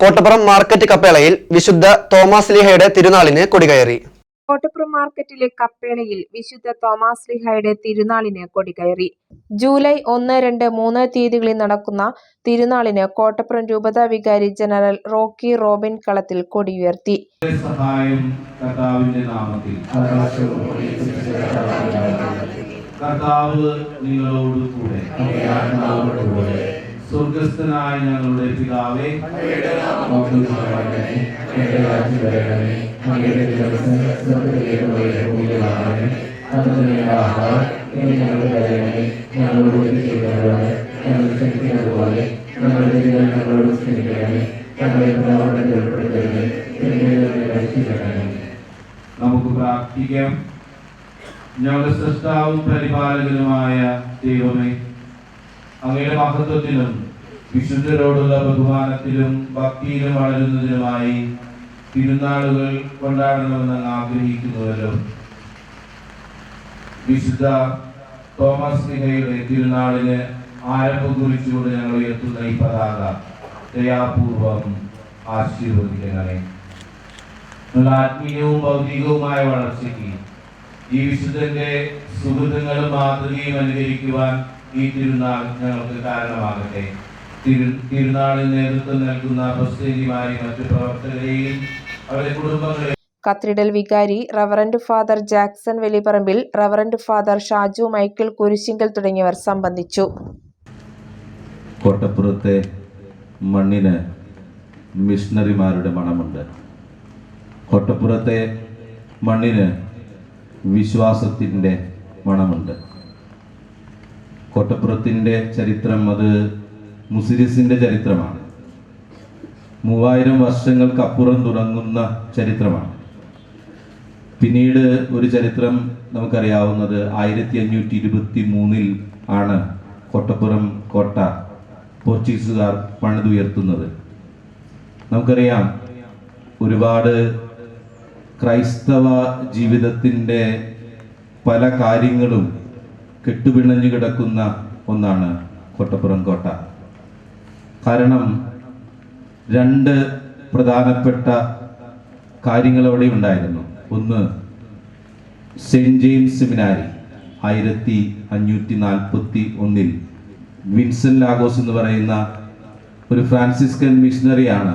Kottappuram market കപ്പേളയിൽ വിശുദ്ധ Thomas ലിഹയുടെ തിരുനാളിന് കൊടികയറി. കോട്ടപ്പുറം മാർക്കറ്റിലെ കപ്പേളയിൽ വിശുദ്ധ തോമസ് ലിഹയുടെ തിരുനാളിന് കൊടികയറി. ജൂലൈ ഒന്ന് രണ്ട് മൂന്ന് തീയതികളിൽ നടക്കുന്ന തിരുനാളിന് കോട്ടപ്പുറം രൂപതാ വികാരി ജനറൽ റോക്കി റോബിൻ കളത്തിൽ കൊടിയുയർത്തി. സഹായം കർത്താവിന്റെ നാമത്തിൽ. കർത്താവ് നിങ്ങളോട് കൂടെ സ്വർഗസ്ഥനായ ഞങ്ങളുടെ പിതാവേ നമുക്ക് പ്രാർത്ഥിക്കാം. ഞങ്ങളുടെ സൃഷ്ടാവും പരിപാലകനുമായ ദൈവമേ അങ്ങയുടെ മഹത്വത്തിലും വിശുദ്ധരോടുള്ള ബഹുമാനത്തിലും ഭക്തിയിലും വളരുന്നതിനുമായി തിരുനാളുകൾ കൊണ്ടാടണമെന്ന് ആഗ്രഹിക്കുന്നുവല്ലോ. വിശുദ്ധ തോമസ് മിഹയുടെ തിരുനാളിന് ആരംഭം കുറിച്ചുകൊണ്ട് ഞങ്ങൾ ഉയർത്തുന്ന ഈ പതാക ദയാപൂർവം ആശീർവദിക്കണമേ. ആത്മീയവും ഭൗതികവുമായ വളർച്ചയ്ക്ക് ഈ വിശുദ്ധന്റെ സുഹൃത്തുക്കളും മാതൃകയും അനുകരിക്കുവാൻ ഈ തിരുനാൾ ഞങ്ങൾക്ക് കാരണമാകട്ടെ. തിരു തിരുനാളിൽ നേതൃത്വം നൽകുന്ന പ്രസിദ്ധന്മാരെയും മറ്റു പ്രവർത്തകരെയും അവരുടെ കുടുംബങ്ങളെ കത്രിഡൽ വികാരി reverend father Jackson Velipparambil reverend father Shaju Michael Kurisinkal തുടങ്ങിയവർ സംബന്ധിച്ചു. കോട്ടപ്പുറത്തെ മണ്ണിന് മിഷണറിമാരുടെ മണമുണ്ട്. കോട്ടപ്പുറത്തെ മണ്ണിന് വിശ്വാസത്തിന്റെ മണമുണ്ട്. കോട്ടപ്പുറത്തിന്റെ ചരിത്രം അത് മുസിരിസിന്റെ ചരിത്രമാണ്. മൂവായിരം വർഷങ്ങൾക്കപ്പുറം തുടങ്ങുന്ന ചരിത്രമാണ്. പിന്നീട് ഒരു ചരിത്രം നമുക്കറിയാവുന്നത് ആയിരത്തി അഞ്ഞൂറ്റി ഇരുപത്തി മൂന്നിൽ ആണ് കോട്ടപ്പുറം കോട്ട പോർച്ചുഗീസുകാർ പണിതുയർത്തുന്നത്. നമുക്കറിയാം ഒരുപാട് ക്രൈസ്തവ ജീവിതത്തിന്റെ പല കാര്യങ്ങളും കെട്ടുപിണഞ്ഞു കിടക്കുന്ന ഒന്നാണ് കോട്ടപ്പുറം കോട്ട. കാരണം രണ്ട് പ്രധാനപ്പെട്ട കാര്യങ്ങൾ അവിടെ ഉണ്ടായിരുന്നു. ഒന്ന് സെയിന്റ് ജെയിംസ് സെമിനാരി ആയിരത്തി അഞ്ഞൂറ്റി നാൽപ്പത്തി ഒന്നിൽ വിൻസെന്റ് ലാഗോസ് എന്ന് പറയുന്ന ഒരു ഫ്രാൻസിസ്കൻ മിഷണറിയാണ്